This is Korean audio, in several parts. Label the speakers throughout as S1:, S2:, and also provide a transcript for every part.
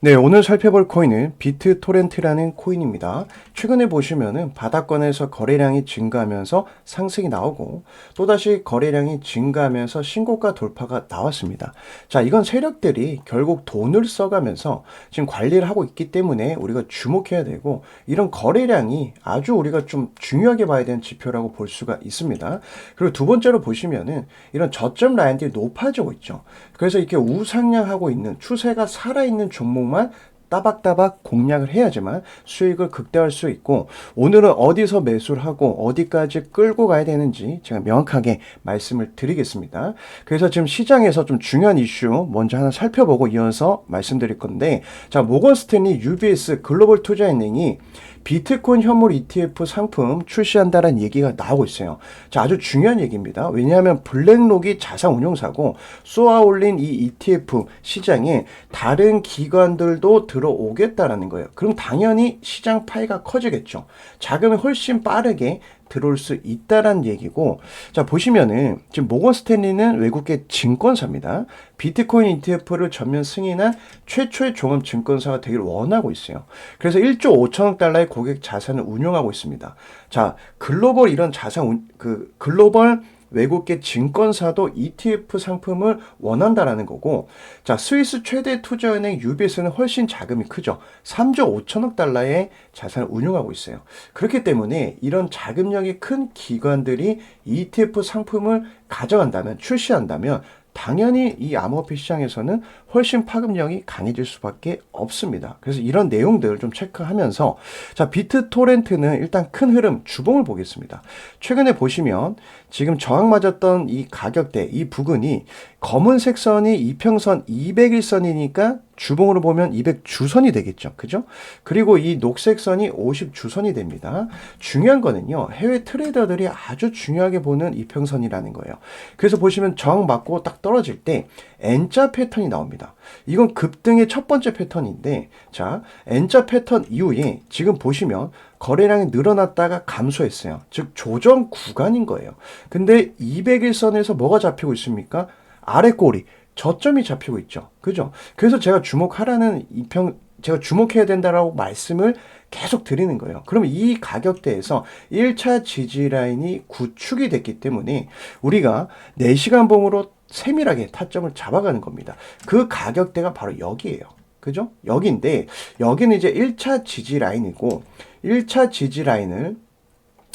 S1: 네, 오늘 살펴볼 코인은 비트 토렌트라는 코인입니다. 최근에 보시면은 바닥권에서 거래량이 증가하면서 상승이 나오고 또다시 거래량이 증가하면서 신고가 돌파가 나왔습니다. 자, 이건 세력들이 결국 돈을 써가면서 지금 관리를 하고 있기 때문에 우리가 주목해야 되고 이런 거래량이 아주 우리가 좀 중요하게 봐야 되는 지표라고 볼 수가 있습니다. 그리고 두 번째로 보시면은 이런 저점 라인들이 높아지고 있죠. 그래서 이렇게 우상향하고 있는 추세가 살아있는 종목 만 따박따박 공략을 해야지만 수익을 극대화할 수 있고 오늘은 어디서 매수를 하고 어디까지 끌고 가야 되는지 제가 명확하게 말씀을 드리겠습니다. 그래서 지금 시장에서 좀 중요한 이슈 먼저 하나 살펴보고 이어서 말씀드릴 건데 자 모건 스탠리 UBS 글로벌 투자은행이 비트코인 현물 ETF 상품 출시한다는 얘기가 나오고 있어요. 자, 아주 중요한 얘기입니다. 왜냐하면 블랙록이 자산 운용사고 쏘아 올린 이 ETF 시장에 다른 기관들도 들어오겠다라는 거예요. 그럼 당연히 시장 파이가 커지겠죠. 자금이 훨씬 빠르게 들어올 수 있다란 얘기고 자 보시면은 지금 모건 스탠리는 외국계 증권사입니다. 비트코인 ETF를 전면 승인한 최초의 종합 증권사가 되기를 원하고 있어요. 그래서 1조 5천억 달러의 고객 자산을 운용하고 있습니다. 자 글로벌 이런 자산 운, 그 글로벌 외국계 증권사도 ETF 상품을 원한다라는 거고, 자, 스위스 최대 투자은행 UBS는 훨씬 자금이 크죠. 3조 5천억 달러의 자산을 운용하고 있어요. 그렇기 때문에 이런 자금력이 큰 기관들이 ETF 상품을 가져간다면, 출시한다면, 당연히 이 암호화폐 시장에서는 훨씬 파급력이 강해질 수밖에 없습니다. 그래서 이런 내용들을 좀 체크하면서 자 비트 토렌트는 일단 큰 흐름 주봉을 보겠습니다. 최근에 보시면 지금 저항 맞았던 이 가격대 이 부근이 검은색 선이 이평선 200일선이니까 주봉으로 보면 200주선이 되겠죠. 그죠? 그리고 이 녹색 선이 50주선이 됩니다. 중요한 거는요. 해외 트레이더들이 아주 중요하게 보는 이평선이라는 거예요. 그래서 보시면 저항 맞고 딱 떨어질 때 N자 패턴이 나옵니다. 이건 급등의 첫 번째 패턴인데 자, N자 패턴 이후에 지금 보시면 거래량이 늘어났다가 감소했어요. 즉 조정 구간인 거예요. 근데 200일선에서 뭐가 잡히고 있습니까? 아래 꼬리 저점이 잡히고 있죠. 그죠? 그래서 제가 주목하라는 이평 제가 주목해야 된다라고 말씀을 계속 드리는 거예요. 그러면 이 가격대에서 1차 지지 라인이 구축이 됐기 때문에 우리가 4시간 봉으로 세밀하게 타점을 잡아가는 겁니다. 그 가격대가 바로 여기에요. 그죠? 여기인데 여기는 이제 1차 지지 라인이고 1차 지지 라인을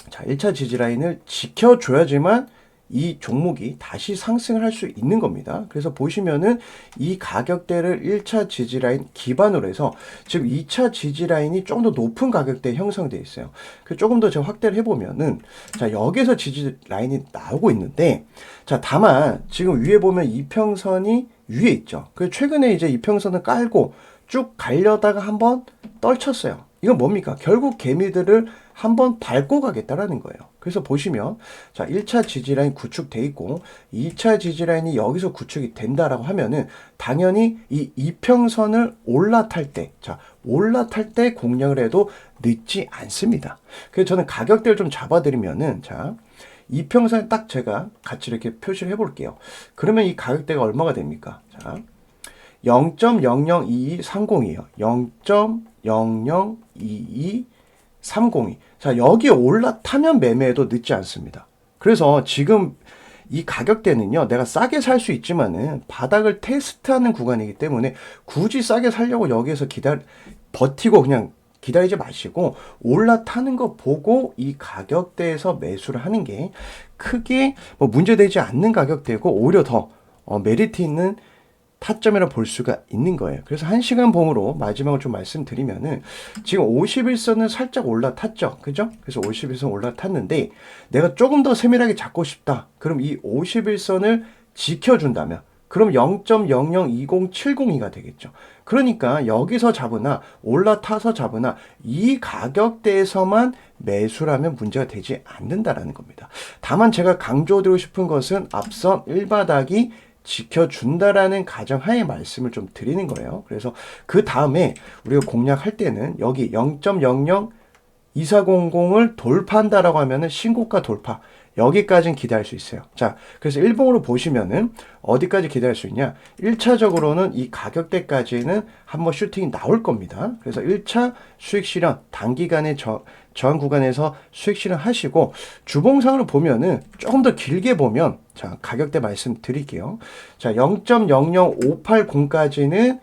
S1: 자, 1차 지지 라인을 지켜줘야지만 이 종목이 다시 상승을 할 수 있는 겁니다. 그래서 보시면은 이 가격대를 1차 지지라인 기반으로 해서 지금 2차 지지라인이 조금 더 높은 가격대에 형성되어 있어요. 그 조금 더 제가 확대를 해보면은 자, 여기서 지지라인이 나오고 있는데 자, 다만 지금 위에 보면 이평선이 위에 있죠. 그 최근에 이제 이평선을 깔고 쭉 가려다가 한번 떨쳤어요. 이건 뭡니까? 결국 개미들을 한번 밟고 가겠다라는 거예요. 그래서 보시면 자 1차 지지라인 구축돼 있고 2차 지지라인이 여기서 구축이 된다라고 하면은 당연히 이 이평선을 올라탈 때자 올라탈 때 공략을 해도 늦지 않습니다. 그래서 저는 가격대를 좀 잡아드리면은 자 이평선에 딱 제가 같이 이렇게 표시를 해볼게요. 그러면 이 가격대가 얼마가 됩니까? 자 0.002230이에요. 0.002230이. 자, 여기 올라타면 매매해도 늦지 않습니다. 그래서 지금 이 가격대는요, 내가 싸게 살 수 있지만은 바닥을 테스트하는 구간이기 때문에 굳이 싸게 살려고 여기에서 기다, 버티고 그냥 기다리지 마시고 올라타는 거 보고 이 가격대에서 매수를 하는 게 크게 뭐 문제되지 않는 가격대고 오히려 더 어, 메리트 있는 타점이라 볼 수가 있는 거예요. 그래서 한 시간 봉으로 마지막으로 좀 말씀드리면은 지금 51선은 살짝 올라탔죠. 그죠? 그래서 51선 올라탔는데 내가 조금 더 세밀하게 잡고 싶다. 그럼 이 51선을 지켜준다면 그럼 0.002070이가 되겠죠. 그러니까 여기서 잡으나 올라타서 잡으나 이 가격대에서만 매수라면 문제가 되지 않는다라는 겁니다. 다만 제가 강조드리고 싶은 것은 앞선 1바닥이 지켜준다라는 가정하에 말씀을 좀 드리는 거예요. 그래서 그 다음에 우리가 공략할 때는 여기 0.00 2400을 돌파한다라고 하면은 신고가 돌파 여기까지는 기대할 수 있어요. 자, 그래서 일봉으로 보시면은 어디까지 기대할 수 있냐? 1차적으로는 이 가격대까지는 한번 슈팅이 나올 겁니다. 그래서 1차 수익 실현 단기간에 저, 저항 구간에서 수익 실현 하시고 주봉상으로 보면은 조금 더 길게 보면 자, 가격대 말씀드릴게요. 자, 0.00580까지는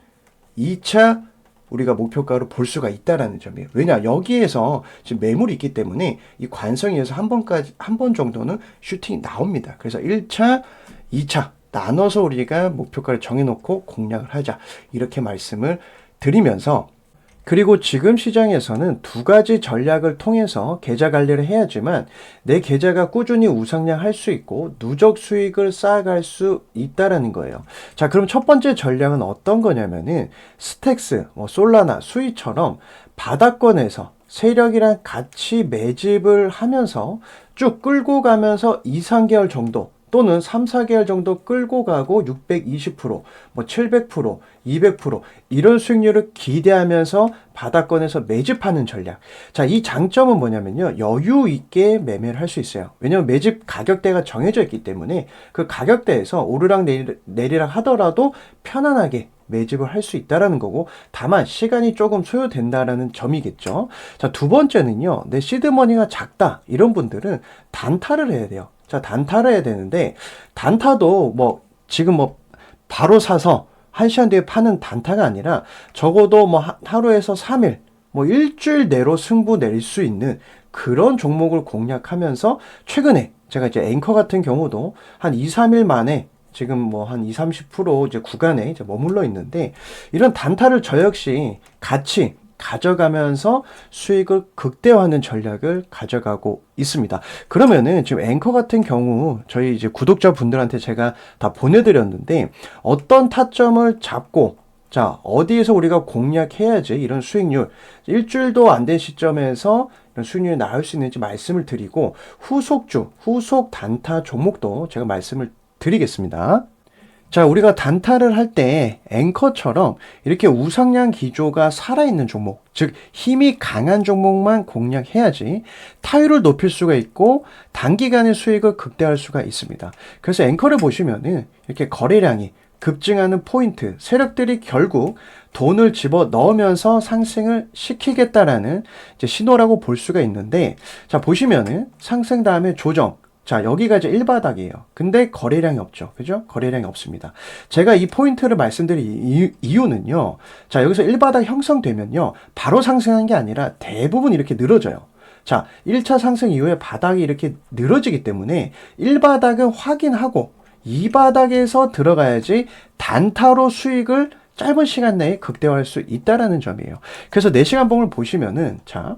S1: 2차 우리가 목표가로 볼 수가 있다라는 점이에요. 왜냐 여기에서 지금 매물이 있기 때문에 이 관성에서 한 번까지 한 번 정도는 슈팅이 나옵니다. 그래서 1차, 2차 나눠서 우리가 목표가를 정해놓고 공략을 하자 이렇게 말씀을 드리면서 그리고 지금 시장에서는 두 가지 전략을 통해서 계좌 관리를 해야지만 내 계좌가 꾸준히 우상향 할 수 있고 누적 수익을 쌓아갈 수 있다라는 거예요. 자, 그럼 첫 번째 전략은 어떤 거냐면은 스택스, 뭐 솔라나, 수위처럼 바닥권에서 세력이랑 같이 매집을 하면서 쭉 끌고 가면서 2, 3개월 정도 또는 3, 4개월 정도 끌고 가고 620%, 뭐 700%, 200% 이런 수익률을 기대하면서 바닥권에서 매집하는 전략. 자, 이 장점은 뭐냐면요. 여유 있게 매매를 할 수 있어요. 왜냐면 매집 가격대가 정해져 있기 때문에 그 가격대에서 오르락 내리락 하더라도 편안하게 매집을 할 수 있다라는 거고 다만 시간이 조금 소요된다라는 점이겠죠. 자, 두 번째는요. 내 시드머니가 작다. 이런 분들은 단타를 해야 돼요. 자, 단타를 해야 되는데, 단타도 뭐, 지금 뭐, 바로 사서 한 시간 뒤에 파는 단타가 아니라 적어도 뭐 하루에서 3일, 뭐 일주일 내로 승부 낼 수 있는 그런 종목을 공략하면서 최근에 제가 이제 앵커 같은 경우도 한 2, 3일 만에 지금 뭐 한 2, 30% 이제 구간에 이제 머물러 있는데 이런 단타를 저 역시 같이 가져가면서 수익을 극대화하는 전략을 가져가고 있습니다. 그러면은 지금 앵커 같은 경우 저희 이제 구독자 분들한테 제가 다 보내드렸는데 어떤 타점을 잡고 자, 어디에서 우리가 공략해야지 이런 수익률, 일주일도 안 된 시점에서 이런 수익률이 나올 수 있는지 말씀을 드리고, 후속주, 후속 단타 종목도 제가 말씀을 드리겠습니다. 자, 우리가 단타를 할 때 앵커처럼 이렇게 우상향 기조가 살아있는 종목, 즉 힘이 강한 종목만 공략해야지 타율을 높일 수가 있고 단기간의 수익을 극대화할 수가 있습니다. 그래서 앵커를 보시면은 이렇게 거래량이 급증하는 포인트, 세력들이 결국 돈을 집어 넣으면서 상승을 시키겠다라는 신호라고 볼 수가 있는데, 자, 보시면은 상승 다음에 조정, 자, 여기가 이제 1바닥이에요. 근데 거래량이 없죠. 그죠? 거래량이 없습니다. 제가 이 포인트를 말씀드린 이유, 는요 자, 여기서 1바닥 형성되면요. 바로 상승한 게 아니라 대부분 이렇게 늘어져요. 자, 1차 상승 이후에 바닥이 이렇게 늘어지기 때문에 1바닥은 확인하고 2바닥에서 들어가야지 단타로 수익을 짧은 시간 내에 극대화할 수 있다라는 점이에요. 그래서 4시간 봉을 보시면은 자,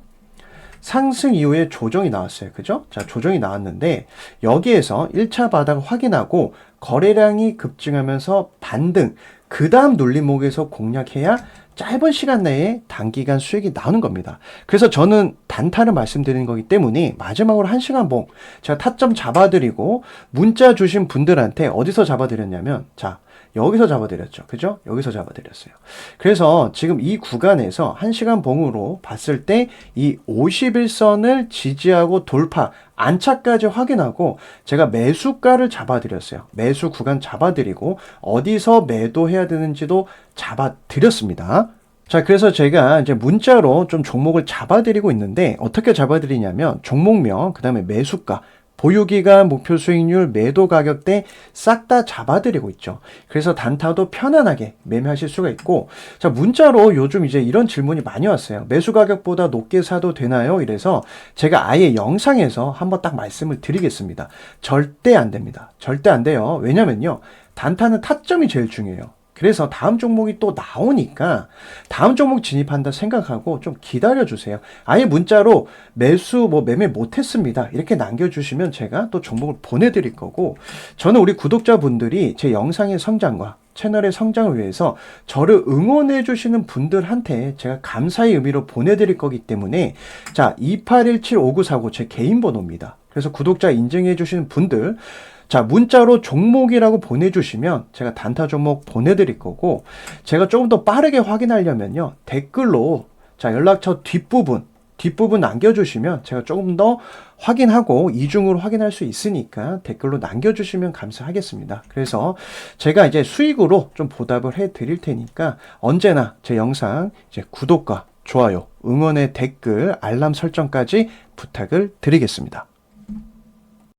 S1: 상승 이후에 조정이 나왔어요. 그죠? 자, 조정이 나왔는데 여기에서 1차 바닥을 확인하고 거래량이 급증하면서 반등, 그 다음 눌림목에서 공략해야 짧은 시간 내에 단기간 수익이 나오는 겁니다. 그래서 저는 단타를 말씀드리는 거기 때문에 마지막으로 한 시간 봉 제가 타점 잡아드리고 문자 주신 분들한테 어디서 잡아드렸냐면 자 여기서 잡아드렸죠. 그죠? 여기서 잡아드렸어요. 그래서 지금 이 구간에서 1시간 봉으로 봤을 때 이 51선을 지지하고 돌파, 안착까지 확인하고 제가 매수가를 잡아드렸어요. 매수 구간 잡아드리고 어디서 매도해야 되는지도 잡아드렸습니다. 자, 그래서 제가 이제 문자로 좀 종목을 잡아드리고 있는데 어떻게 잡아드리냐면 종목명, 그 다음에 매수가, 보유기간, 목표 수익률, 매도 가격대 싹 다 잡아드리고 있죠. 그래서 단타도 편안하게 매매하실 수가 있고, 자, 문자로 요즘 이제 이런 질문이 많이 왔어요. 매수 가격보다 높게 사도 되나요? 이래서 제가 아예 영상에서 한번 딱 말씀을 드리겠습니다. 절대 안 됩니다. 절대 안 돼요. 왜냐면요. 단타는 타점이 제일 중요해요. 그래서 다음 종목이 또 나오니까 다음 종목 진입한다 생각하고 좀 기다려 주세요. 아예 문자로 매수 뭐 매매 못 했습니다. 이렇게 남겨 주시면 제가 또 종목을 보내 드릴 거고 저는 우리 구독자분들이 제 영상의 성장과 채널의 성장을 위해서 저를 응원해 주시는 분들한테 제가 감사의 의미로 보내드릴 거기 때문에 자 28175949 제 개인 번호입니다. 그래서 구독자 인증해 주시는 분들 자, 문자로 종목이라고 보내주시면 제가 단타 종목 보내드릴 거고, 제가 조금 더 빠르게 확인하려면요, 댓글로, 자, 연락처 뒷부분, 뒷부분 남겨주시면 제가 조금 더 확인하고 이중으로 확인할 수 있으니까 댓글로 남겨주시면 감사하겠습니다. 그래서 제가 이제 수익으로 좀 보답을 해 드릴 테니까 언제나 제 영상 이제 구독과 좋아요, 응원의 댓글, 알람 설정까지 부탁을 드리겠습니다.